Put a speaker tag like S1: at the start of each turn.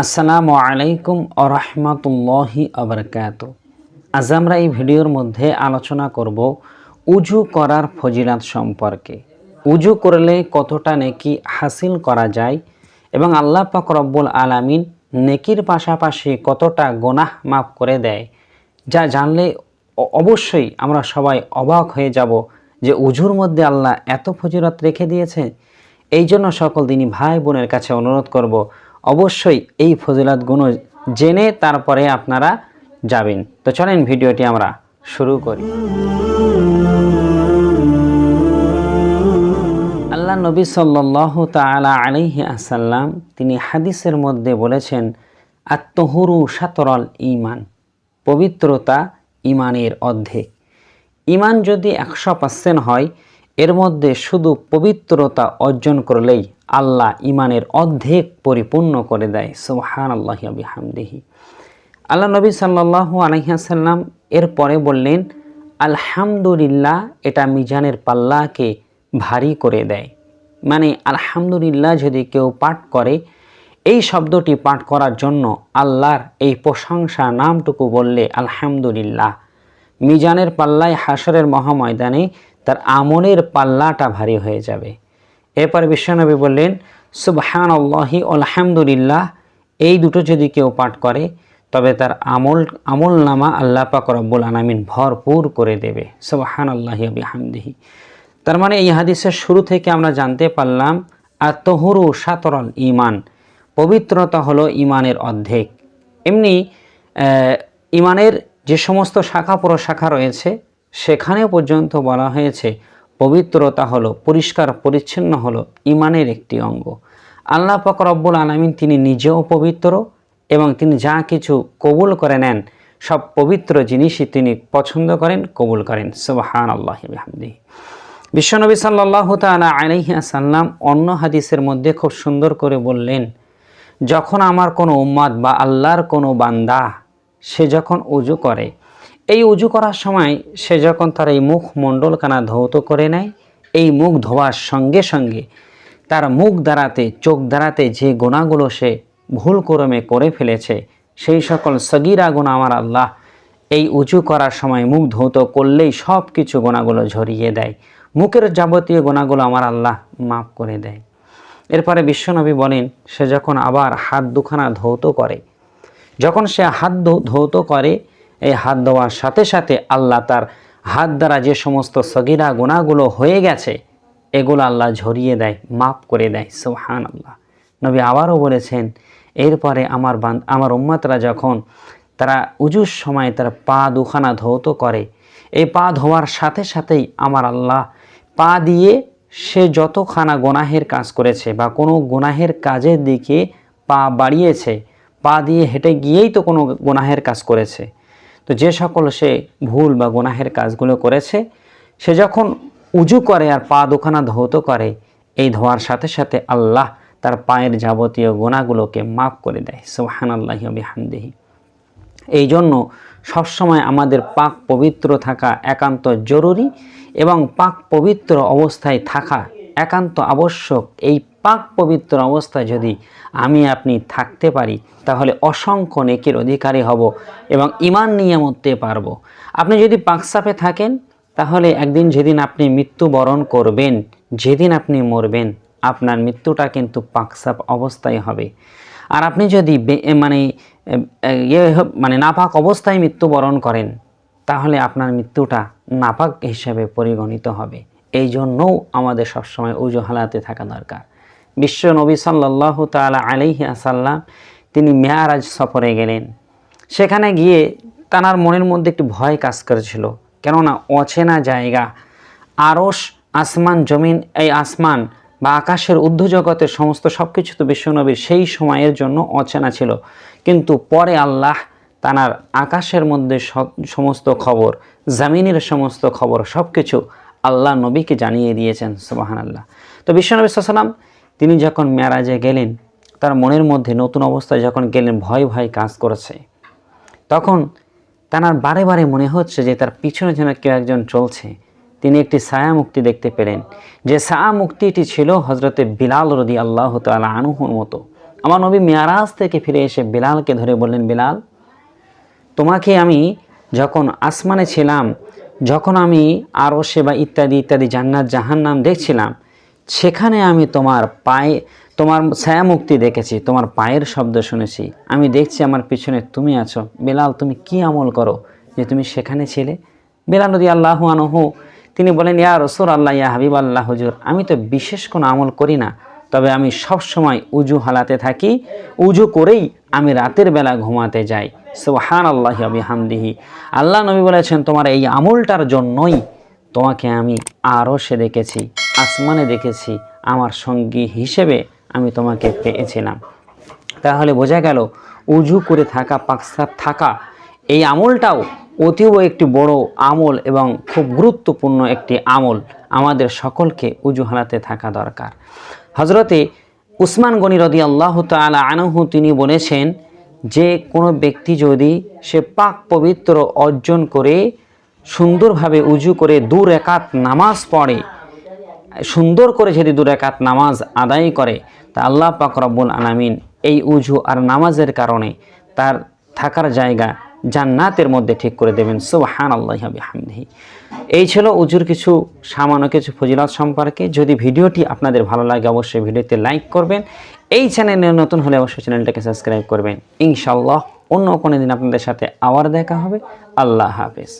S1: আসসালামু আলাইকুম আরহামতুল্লাহি আবরকাত আজ আমরা এই ভিডিওর মধ্যে আলোচনা করব উজু করার ফজিলাত সম্পর্কে। উজু করলে কতটা নেকি হাসিল করা যায় এবং আল্লাহ পাক রব্বুল আলামিন নেকির পাশাপাশি কতটা গোনাহ মাফ করে দেয়, যা জানলে অবশ্যই আমরা সবাই অবাক হয়ে যাব যে উজুর মধ্যে আল্লাহ এত ফজিলত রেখে দিয়েছে এই জন্য সকল দিনই ভাই বোনের কাছে অনুরোধ করব অবশ্যই এই ফজিলাতগুলো জেনে তারপরে আপনারা যাবেন। তো চলেন ভিডিওটি আমরা শুরু করি। আল্লাহ নবী সাল্লাহ তালা আলাইহি আসাল্লাম তিনি হাদিসের মধ্যে বলেছেন আত্মহুরু সাতরল ইমান পবিত্রতা ইমানের অর্ধেক। ইমান যদি একশো পার্সেন্ট হয় এর মধ্যে শুধু পবিত্রতা অর্জন করলেই আল্লাহ ইমানের অর্ধেক পরিপূর্ণ করে দেয়। সুবহান আল্লাহ হামদিহি আল্লাহ নবী সাল্লাল্লাহু আলহিহাসাল্লাম এরপরে বললেন, আলহামদুলিল্লাহ, এটা মিজানের পাল্লাকে ভারী করে দেয়। মানে আলহামদুলিল্লাহ, যদি কেউ পাঠ করে, এই শব্দটি পাঠ করার জন্য আল্লাহর এই প্রশংসা নামটুকু বললে, আলহামদুলিল্লাহ। মিজানের পাল্লায় হাসরের মহাময়দানে তার আমলের পাল্লাটা ভারী হয়ে যাবে। এরপর বিশ্বনবী বললেন সুবহান আল্লাহি আলহামদুলিল্লাহ, এই দুটো যদি কেউ পাঠ করে, তবে তার আমল আমল নামা আল্লাহ পাক রব্বুল আলামিন ভরপুর করে দেবে। সুবহান আল্লাহি বিহামদিহি। তার মানে এই হাদিসের শুরু থেকে আমরা জানতে পারলাম, আত্মহুরু সাতরল ইমান পবিত্রতা হলো ইমানের অর্ধেক। এমনি ইমানের যে সমস্ত শাখা প্রশাখা রয়েছে সেখানে পর্যন্ত বলা হয়েছে, পবিত্রতা হলো, পরিষ্কার, পরিচ্ছন্ন হলো, ইমানের একটি অঙ্গ। আল্লাহ রব্বুল আলমিন তিনি নিজেও পবিত্র এবং তিনি যা কিছু কবুল করে নেন, সব পবিত্র জিনিসই তিনি পছন্দ করেন, কবুল করেন। সুবহান আল্লাহ বিশ্বনবী সাল্লাহ তালা আলহিয়া সাল্লাম অন্য হাদিসের মধ্যে খুব সুন্দর করে বললেন, যখন আমার কোনো উম্মাদ বা আল্লাহর কোনো বান্দা, সে যখন উজু করে এই উজু করার সময় সে যখন তার এই মুখ মণ্ডলকানা ধৌত করে নেয়, এই মুখ ধোয়ার সঙ্গে সঙ্গে তার মুখ দ্বারাতে, চোখ দ্বারাতে যে গোনাগুলো সে ভুল করমে করে ফেলেছে, সেই সকল সগিরা গুণা আমার আল্লাহ। এই উঁচু করার সময় মুখ ধৌত করলেই সব কিছু গোনাগুলো ঝরিয়ে দেয়। মুখের যাবতীয় গোনাগুলো আমার আল্লাহ মাফ করে দেয়। এরপরে বিশ্বনবী বলেন, সে যখন আবার হাত দুখানা ধৌত করে, যখন সে হাত ধৌত করে এই হাত ধোয়ার সাথে সাথে আল্লাহ তার হাত দ্বারা যে সমস্ত সগিরা গুণাগুলো হয়ে গেছে, এগুলো আল্লাহ ঝরিয়ে দেয়, মাফ করে দেয় সুহান আল্লাহ নবী আবারও বলেছেন, এরপরে আমার বান, আমার উম্মাতরা যখন তারা উজুর সময় তার পা দুখানা ধৌত করে, এই পা ধোয়ার সাথে সাথেই আমার আল্লাহ পা দিয়ে সে যতখানা গোনাহের কাজ করেছে বা কোনো গুনাহের কাজের দিকে পা বাড়িয়েছে, পা দিয়ে হেঁটে গিয়েই তো কোনো গুনাহের কাজ করেছে। তো যে সকল সে ভুল বা গুনাহের কাজগুলো করেছে, সে যখন উজু করে আর পা দুখানা ধৌত করে, এই ধোয়ার সাথে সাথে আল্লাহ তার পায়ের যাবতীয় গোনাগুলোকে মাফ করে দেয়। সোহান আল্লাহ বিহামদিহি। এই জন্য সবসময় আমাদের পাক পবিত্র থাকা একান্ত জরুরি এবং পাক পবিত্র অবস্থায় থাকা একান্ত আবশ্যক এই পাক পবিত্র অবস্থায় যদি আমি আপনি থাকতে পারি, তাহলে অসংখ্য নেকির অধিকারী হব এবং ইমান নিয়ে মরতে পারব। আপনি যদি পাকসাপে থাকেন, তাহলে একদিন যেদিন আপনি মৃত্যুবরণ করবেন, যেদিন আপনি মরবেন, আপনার মৃত্যুটা কিন্তু পাকসাপ অবস্থায় হবে। আর আপনি যদি মানে ইয়ে মানে নাপাক অবস্থায় মৃত্যুবরণ করেন, তাহলে আপনার মৃত্যুটা নাপাক হিসেবে পরিগণিত হবে। এই জন্যও আমাদের সবসময় উজু হালাতে থাকা দরকার। বিশ্ব নবী সাল্লাহ তালা আলাইহি আসাল্লাম তিনি মেয়ারাজ সফরে গেলেন। সেখানে গিয়ে তানার মনের মধ্যে একটি ভয় কাজ করেছিল, কেননা অচেনা জায়গা আরস আসমান, জমিন, এই আসমান বা আকাশের ঊর্ধ্ব জগতের সমস্ত সব কিছু তো বিশ্বনবীর সেই সময়ের জন্য অচেনা ছিল। কিন্তু পরে আল্লাহ তানার আকাশের মধ্যে সমস্ত খবর, জামিনের সমস্ত খবর সব কিছু আল্লাহ নবীকে জানিয়ে দিয়েছেন সুবাহান আল্লাহ তো বিশ্বনবী সাল্লাম তিনি যখন মেরাজে গেলেন, তার মনের মধ্যে নতুন অবস্থায় যখন গেলেন, ভয় ভয় কাজ করেছে। তখন তার বারে বারে মনে হচ্ছে যে তার পিছনে যেন কেউ একজন চলছে। তিনি একটি ছায়া মুক্তি দেখতে পেলেন, যে ছায়া মুক্তিটি ছিল হজরতে বিলাল রদি আল্লাহ তালা আনুহুর মতো। আমার নবী মেয়ারাজ থেকে ফিরে এসে বিলালকে ধরে বললেন, বিলাল, তোমাকে আমি যখন আসমানে ছিলাম, যখন আমি আরও সেবা ইত্যাদি ইত্যাদি জান্নাত জাহান্নাম দেখছিলাম সেখানে আমি তোমার পায়ে, তোমার ছায়া মুক্তি দেখেছি, তোমার পায়ের শব্দ শুনেছি। আমি দেখছি আমার পিছনে তুমি আছো। বেলাল, তুমি কি আমল করো যে তুমি সেখানে ছিলে? বেলাল নদী আল্লাহ আনহু, তিনি বলেন, ইয়া রসুর আল্লাহ ইয়া হাবিব আল্লাহ হুজুর, আমি তো বিশেষ কোনো আমল করি না। তবে আমি সব সময় উজু হালাতে থাকি। উজু করেই আমি রাতের বেলা ঘুমাতে যাই। সুবহান আল্লাহ আবি হামদিহি আল্লাহ নবী বলেছেন, তোমার এই আমলটার জন্যই তোমাকে আমি আরও সে দেখেছি। আসমানে দেখেছি, আমার সঙ্গী হিসেবে আমি তোমাকে পেয়েছিলাম। তাহলে বোঝা গেল, উজু করে থাকা পাকসার থাকা, এই আমলটাও অতীব একটি বড় আমল এবং খুব গুরুত্বপূর্ণ একটি আমল। আমাদের সকলকে উজু হালাতে থাকা দরকার। হজরতে উসমান গনি রদি আল্লাহ তালা আনহু তিনি বলেছেন, যে কোনো ব্যক্তি যদি সে পাক পবিত্র অর্জন করে, সুন্দরভাবে উজু করে দু রেকাত নামাজ পড়ে সুন্দর করে যদি দু রেকাত নামাজ আদায় করে, তা আল্লাহ পাক রব্বুল এই উজু আর নামাজের কারণে তার থাকার জায়গা জান্নাতের মধ্যে ঠিক করে দেবেন। সুবহান আল্লাহ হামদিহি এই ছিল উজুর কিছু সামান্য কিছু ফজিলত সম্পর্কে। যদি ভিডিওটি আপনাদের ভালো লাগে, অবশ্যই ভিডিওতে লাইক করবেন। এই চ্যানেলে নতুন হলে অবশ্যই চ্যানেলটাকে সাবস্ক্রাইব করবেন। ইনশাল্লাহ অন্য কোনো দিন আপনাদের সাথে আবার দেখা হবে। আল্লাহ হাফেজ।